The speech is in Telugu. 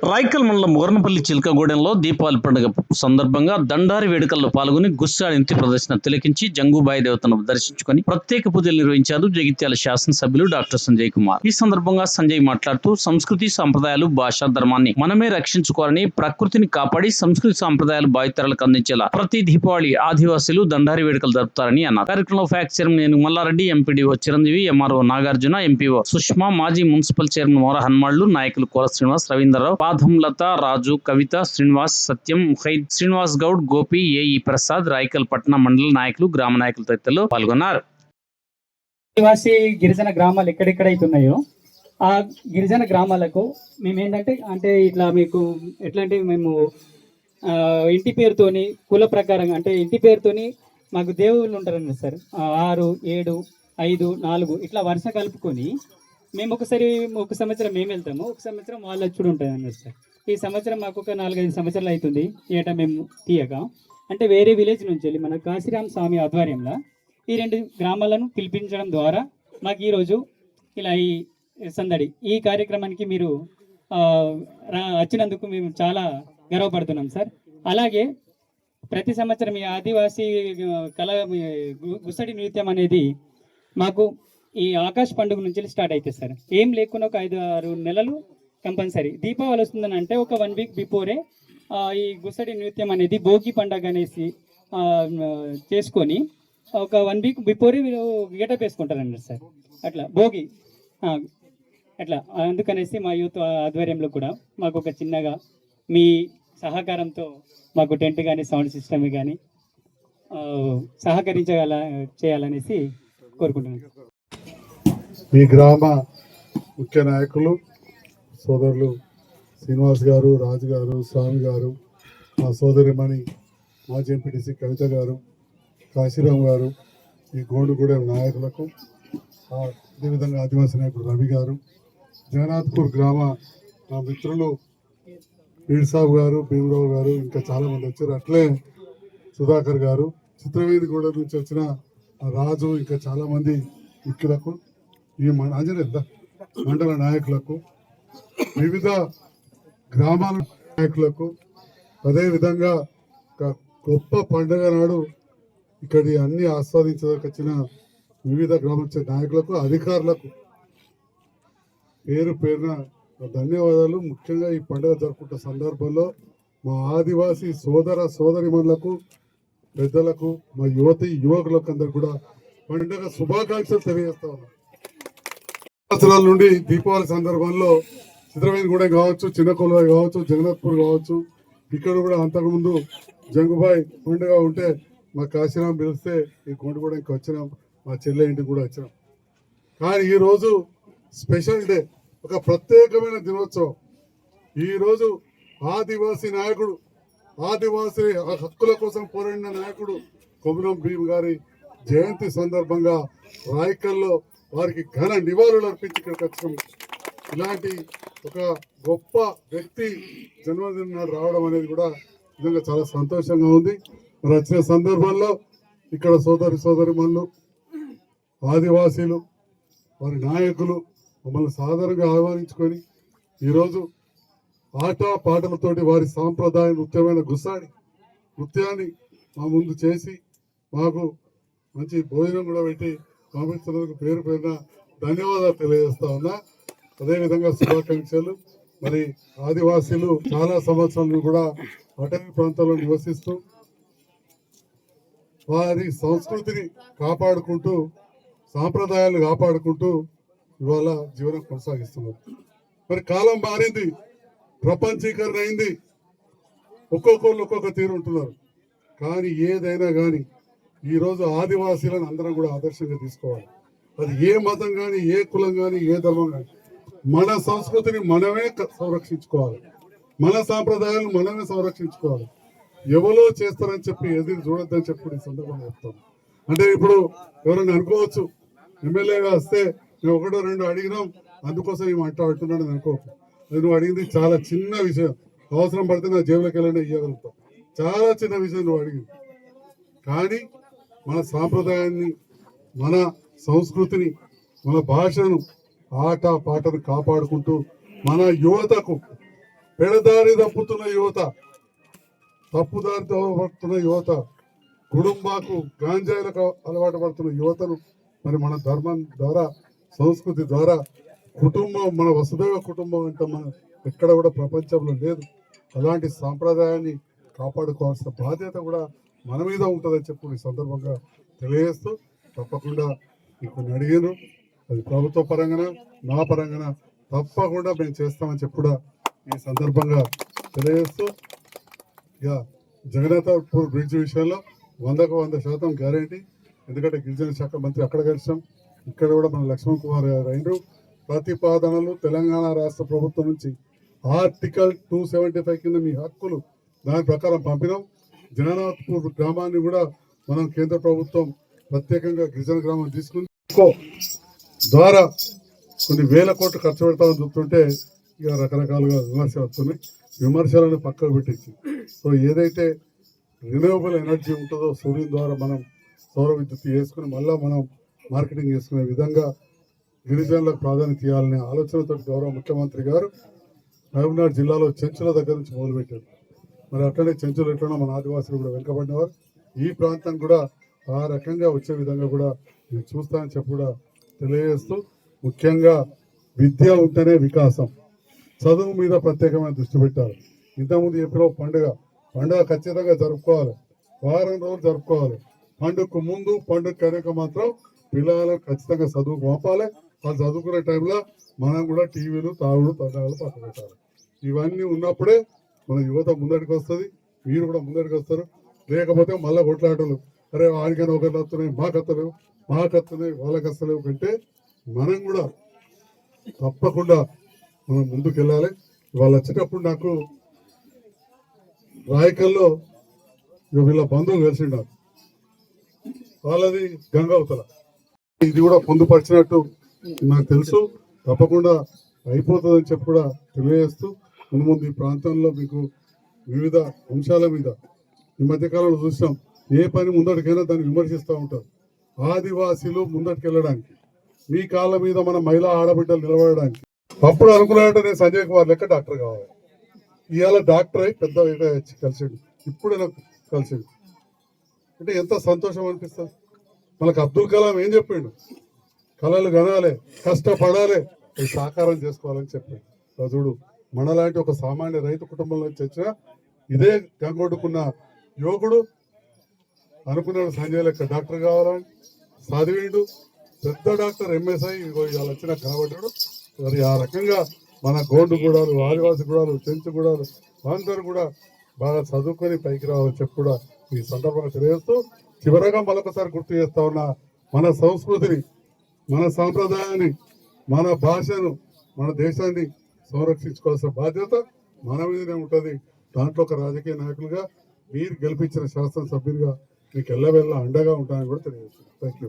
రాయకల్ మండలం ముగర్నపల్లి చిలకగూడెంలో దీపావళి పండుగ సందర్భంగా దండారి వేడుకల్లో పాల్గొని గుస్సాడి ఇంటి ప్రదర్శన తిలకించి జంగుబాయి దేవతను దర్శించుకొని ప్రత్యేక పూజలు నిర్వహించారు జగిత్యాల శాసనసభ్యులు డాక్టర్ సంజయ్ కుమార్. ఈ సందర్భంగా సంజయ్ మాట్లాడుతూ సంస్కృతి సాంప్రదాయాలు భాషా ధర్మాన్ని మనమే రక్షించుకోవాలని ప్రకృతిని కాపాడి సంస్కృతి సాంప్రదాయాలు బాధితరాలకు అందించేలా ప్రతి దీపావళి ఆదివాసీలు దండారి వేడుకలు జరుపుతారని అన్నారు. కార్యక్రమంలో ఫ్యాక్ట్ చైర్మన్ నేను Mallareddy MPDO Chiranjeevi MRO Nagarjuna MPO Sushma మాజీ మున్సిపల్ చైర్మన్ మోర హన్మాళ్ళు నాయకులు కోర శ్రీనివాస్ రవీంద్రరావు పాదంలత రాజు కవిత శ్రీనివాస్ సత్యం ముఖైద్ శ్రీనివాస్ గౌడ్ గోపి ఏఈ ప్రసాద్ రాయకల్ పట్టణ మండల నాయకులు గ్రామ నాయకులు తదితరులు పాల్గొన్నారు. ఆదివాసీ గిరిజన గ్రామాలు ఎక్కడెక్కడైతున్నాయో ఆ గిరిజన గ్రామాలకు మేము ఏంటంటే అంటే ఇట్లా మీకు ఎట్లా అంటే మేము ఇంటి పేరుతోని కుల ప్రకారంగా అంటే ఇంటి పేరుతోని మాకు దేవుళ్ళు ఉంటారండి సార్. ఆరు ఏడు ఐదు నాలుగు ఇట్లా వరుస కలుపుకొని మేము ఒకసారి ఒక సంవత్సరం మేము వెళ్తాము ఒక సంవత్సరం వాళ్ళు వచ్చుడు ఉంటుంది అన్నారు సార్. ఈ సంవత్సరం మాకు ఒక నాలుగైదు సంవత్సరాలు అవుతుంది ఏటా మేము తీయక. అంటే వేరే విలేజ్ నుంచి వెళ్ళి మన కాశీరామ్ స్వామి ఆధ్వర్యంలో ఈ రెండు గ్రామాలను పిలిపించడం ద్వారా మాకు ఈరోజు ఇలా ఈ సందడి ఈ కార్యక్రమానికి మీరు రా- వచ్చినందుకు మేము చాలా గర్వపడుతున్నాం సార్. అలాగే ప్రతి సంవత్సరం ఈ ఆదివాసీ కళ గుసడి నృత్యం అనేది మాకు ఈ ఆకాశ్ పండుగ నుంచి స్టార్ట్ అవుతుంది సార్. ఏం లేకుండా ఒక ఐదు ఆరు నెలలు కంపల్సరీ. దీపావళి వస్తుందని అంటే ఒక వన్ వీక్ బిఫోరే ఈ గుసడి నృత్యం అనేది భోగి పండగ అనేసి చేసుకొని ఒక వన్ వీక్ బిఫోరే వీళ్ళు గెటప్ వేసుకుంటారండి సార్. అట్లా భోగి. అట్లా. అందుకనేసి మా యూత్ ఆధ్వర్యంలో కూడా మాకు ఒక చిన్నగా మీ సహకారంతో మాకు టెంట్ కానీ సౌండ్ సిస్టమ్ కానీ సహకరించగల చేయాలనేసి కోరుకుంటున్నాను ఈ గ్రామ ముఖ్య నాయకులు సోదరులు శ్రీనివాస్ గారు రాజు గారు స్వామి గారు మా సోదరిమణి మాజీ ఎంపీటీసీ కవిత గారు కాశీరామ్ గారు ఈ గోండుగూడెం నాయకులకు అదేవిధంగా ఆదివాసీ నాయకుడు రవి గారు జగన్నాథ్పూర్ గ్రామ మా మిత్రులు వీర్సాబు గారు భీమరావు గారు ఇంకా చాలామంది వచ్చారు. అట్లే సుధాకర్ గారు చిత్రవేదిగూడ నుంచి వచ్చిన ఆ రాజు ఇంకా చాలామంది ముఖ్యులకు ఈ మన ఆంజనేయ మండల నాయకులకు వివిధ గ్రామాల నాయకులకు అదేవిధంగా ఒక గొప్ప పండుగ నాడు ఇక్కడి అన్ని ఆస్వాదించదకొచ్చిన వివిధ గ్రామ నాయకులకు అధికారులకు పేరు పేరున ధన్యవాదాలు. ముఖ్యంగా ఈ పండుగ జరుపుకుంటున్న సందర్భంలో మా ఆదివాసీ సోదర సోదరిమణులకు పెద్దలకు మా యువతి యువకులకు అందరు కూడా పండుగ శుభాకాంక్షలు తెలియజేస్తా ఉన్నాం. సంవత్సరాల నుండి దీపావళి సందర్భంలో చిత్రవేదిగూడెం కావచ్చు చిన్న కొలువై కావచ్చు జగన్నాథ్పూర్ కావచ్చు ఇక్కడ కూడా అంతకుముందు జంగుబాయ్ పండుగ ఉంటే మా కాశీరాం పిలిస్తే ఈ కొండగూడెంకి వచ్చినాం మా చెల్లె ఇంటికి కూడా వచ్చినాం. కానీ ఈ రోజు స్పెషల్ డే ఒక ప్రత్యేకమైన దినోత్సవం. ఈరోజు ఆదివాసీ నాయకుడు ఆదివాసీ హక్కుల కోసం పోరాడిన నాయకుడు కొమరం భీమ్ గారి జయంతి సందర్భంగా రాయకల్లో వారికి ఘన నివాళులు అర్పించి ఇక్కడికి వచ్చినాం ఇలాంటి ఒక గొప్ప వ్యక్తి జన్మదినం నాడు రావడం అనేది కూడా నిజంగా చాలా సంతోషంగా ఉంది. మరి వచ్చిన సందర్భంలో ఇక్కడ సోదరి సోదరి ఆదివాసీలు వారి నాయకులు మమ్మల్ని సాధారణంగా ఆహ్వానించుకొని ఈరోజు ఆట పాటలతోటి వారి సాంప్రదాయ నృత్యమైన గుసాడి నృత్యాన్ని మా ముందు చేసి మాకు మంచి భోజనం కూడా పెట్టి పంపించినందుకు పేరు పైన ధన్యవాదాలు తెలియజేస్తా ఉన్నా. అదేవిధంగా శుభాకాంక్షలు. మరి ఆదివాసీలు చాలా సంవత్సరాలు కూడా అటవీ ప్రాంతాల్లో నివసిస్తూ వారి సంస్కృతిని కాపాడుకుంటూ సాంప్రదాయాలు కాపాడుకుంటూ ఇవాళ జీవనం కొనసాగిస్తున్నారు. మరి కాలం మారింది ప్రపంచీకరణ అయింది. ఒక్కొక్కరు ఒక్కొక్క తీరు ఉంటున్నారు. కానీ ఏదైనా కానీ ఈరోజు ఆదివాసీలను అందరం కూడా ఆదర్శంగా తీసుకోవాలి. అది ఏ మతం కానీ ఏ కులం కానీ ఏ ధర్మం కానీ మన సంస్కృతిని మనమే సంరక్షించుకోవాలి. మన సాంప్రదాయాలను మనమే సంరక్షించుకోవాలి. ఎవరో చేస్తారని చెప్పి ఎదురు చూడొద్దని చెప్పి ఈ సందర్భంగా చెప్తాను అంటే ఇప్పుడు ఎవరైనా అనుకోవచ్చు ఎమ్మెల్యేగా వస్తే మేము ఒకటో రెండు అడిగినాం అందుకోసం ఏమి అంట అంటున్నాడు అని అనుకోకు. అది నువ్వు అడిగింది చాలా చిన్న విషయం. అవసరం పడితే నా జేబులోకి వెళ్ళినా ఇవ్వగలుగుతాం చాలా చిన్న విషయం నువ్వు అడిగింది. కానీ మన సాంప్రదాయాన్ని మన సంస్కృతిని మన భాషను ఆట పాటను కాపాడుకుంటూ మన యువతకు పెడదారి తప్పుతున్న యువత తప్పుదారి పడుతున్న యువత కుటుంబాకు గాంజాయిలకు అలవాటు పడుతున్న యువతను మరి మన ధర్మం ద్వారా సంస్కృతి ద్వారా కుటుంబం మన వసుదైవ కుటుంబం అంటే మన ఎక్కడ కూడా ప్రపంచంలో లేదు. అలాంటి సాంప్రదాయాన్ని కాపాడుకోవాల్సిన బాధ్యత కూడా మన మీద ఉంటుందని చెప్పి ఈ సందర్భంగా తెలియజేస్తూ తప్పకుండా కొన్ని అడిగాను. అది ప్రభుత్వ పరంగాన నా పరంగాన తప్పకుండా మేము చేస్తామని చెప్పి కూడా ఈ సందర్భంగా తెలియజేస్తూ ఇక జగన్నాథపూర్ బ్రిడ్జ్ విషయంలో వందకు వంద శాతం గ్యారంటీ. ఎందుకంటే గిరిజన శాఖ మంత్రి అక్కడ కలిసాం. ఇక్కడ కూడా మన లక్ష్మణ్ కుమార్ గారు అయినరు. ప్రతిపాదనలు తెలంగాణ రాష్ట్ర ప్రభుత్వం నుంచి ఆర్టికల్ టూ సెవెంటీ ఫైవ్ కింద మీ హక్కులు దాని ప్రకారం పంపినాం. జగన్నాథపూర్ గ్రామాన్ని కూడా మనం కేంద్ర ప్రభుత్వం ప్రత్యేకంగా గిరిజన గ్రామం తీసుకుంది ద్వారా కొన్ని వేల కోట్లు ఖర్చు పెడతామని చెప్తుంటే ఇక రకరకాలుగా విమర్శలు వస్తున్నాయి. విమర్శలను పక్కకు పెట్టించి సో ఏదైతే రిన్యూవబుల్ ఎనర్జీ ఉంటుందో సూర్యుని ద్వారా మనం సౌర విద్యుత్ చేసుకుని మళ్ళీ మనం మార్కెటింగ్ చేసుకునే విధంగా గిరిజనులకు ప్రాధాన్యత ఇవ్వాలనే ఆలోచనతో గౌరవ ముఖ్యమంత్రి గారు మహబూబ్నాథ్ జిల్లాలో చెంచుల దగ్గర నుంచి మొదలుపెట్టారు. మరి అట్లనే చెంచులు ఎట్లనో మన ఆదివాసులు కూడా వెనుకబడినవారు. ఈ ప్రాంతం కూడా ఆ రకంగా వచ్చే విధంగా కూడా నేను చూస్తానని చెప్పి కూడా తెలియజేస్తూ ముఖ్యంగా విద్య ఉంటేనే వికాసం. చదువు మీద ప్రత్యేకమైన దృష్టి పెట్టాలి. ఇంతకుముందు చెప్పిన పండుగ పండుగ ఖచ్చితంగా జరుపుకోవాలి. వారం రోజులు జరుపుకోవాలి. పండుగకు ముందు పండుగ కనుక మాత్రం పిల్లలు ఖచ్చితంగా చదువుకు పంపాలి. వాళ్ళు చదువుకునే టైంలో మనం కూడా టీవీలు తాగుడు తండాలు పక్కన పెట్టాలి. ఇవన్నీ ఉన్నప్పుడే మన యువత ముందడికి వస్తుంది మీరు కూడా ముందడికి వస్తారు. లేకపోతే మళ్ళీ కొట్లాటలు. అరే వాడికైనా ఒకరు వస్తున్నాయి మాకు వస్తలేవు మాకు వస్తున్నాయి వాళ్ళకి వస్తలేవు కంటే మనం కూడా తప్పకుండా మనం ముందుకు వెళ్ళాలి వాళ్ళు వచ్చేటప్పుడు నాకు రాయకల్లో వీళ్ళ బంధువులు కలిసిండారు. వాళ్ళది గంగావతల ఇది కూడా పొందుపరిచినట్టు నాకు తెలుసు. తప్పకుండా అయిపోతుందని చెప్పి కూడా తెలియజేస్తూ ముందు ఈ ప్రాంతంలో మీకు వివిధ అంశాల మీద ఈ మధ్యకాలంలో చూసాం ఏ పని ముందటికైనా దాన్ని విమర్శిస్తూ ఉంటారు. ఆదివాసీలు ముందటికెళ్ళడానికి మీ కాళ్ళ మీద మన మహిళా ఆడబిడ్డలు నిలబడడానికి. అప్పుడు అనుకున్నాడంటే నేను సంజయ్ కుమార్ లెక్క డాక్టర్ కావాలి. ఇవాళ డాక్టర్ అయి పెద్ద ఇదే కలిసాడు. ఇప్పుడే నాకు కలిసాడు. అంటే ఎంత సంతోషం అనిపిస్తుంది. మనకు అబ్దుల్ కలాం ఏం చెప్పిండు? కళలు కనాలి కష్టపడాలి సాకారం చేసుకోవాలని చెప్పాడు. ఇదిగో చూడు మనలాంటి ఒక సామాన్య రైతు కుటుంబంలో వచ్చిన ఇదే గంగొడ్డుకున్న యువకుడు అనుకున్నాడు సంజయ్ లెక్క డాక్టర్ కావాలని. చదివిండు పెద్ద డాక్టర్ ఎంఎస్ఐ ఇగో ఇవాళ వచ్చిన కనబడ్డాడు. మరి ఆ రకంగా మన గోండు గూడాలు ఆదివాసి గూడాలు చెంచు గూడాలు అందరూ కూడా బాగా చదువుకొని పైకి రావాలని చెప్పి కూడా ఈ సందర్భంగా తెలియజేస్తూ చివరగా మరొకసారి గుర్తు చేస్తా ఉన్న మన సంస్కృతిని మన సాంప్రదాయాన్ని మన భాషను మన దేశాన్ని సంరక్షించుకోవాల్సిన బాధ్యత మన మీదనే ఉంటుంది. దాంట్లో ఒక రాజకీయ నాయకులుగా మీరు గెలిపించిన శాసనసభ్యులుగా మీకు ఎల్లవెల్లా అండగా ఉంటానని కూడా తెలియజేస్తున్నాను. Thank you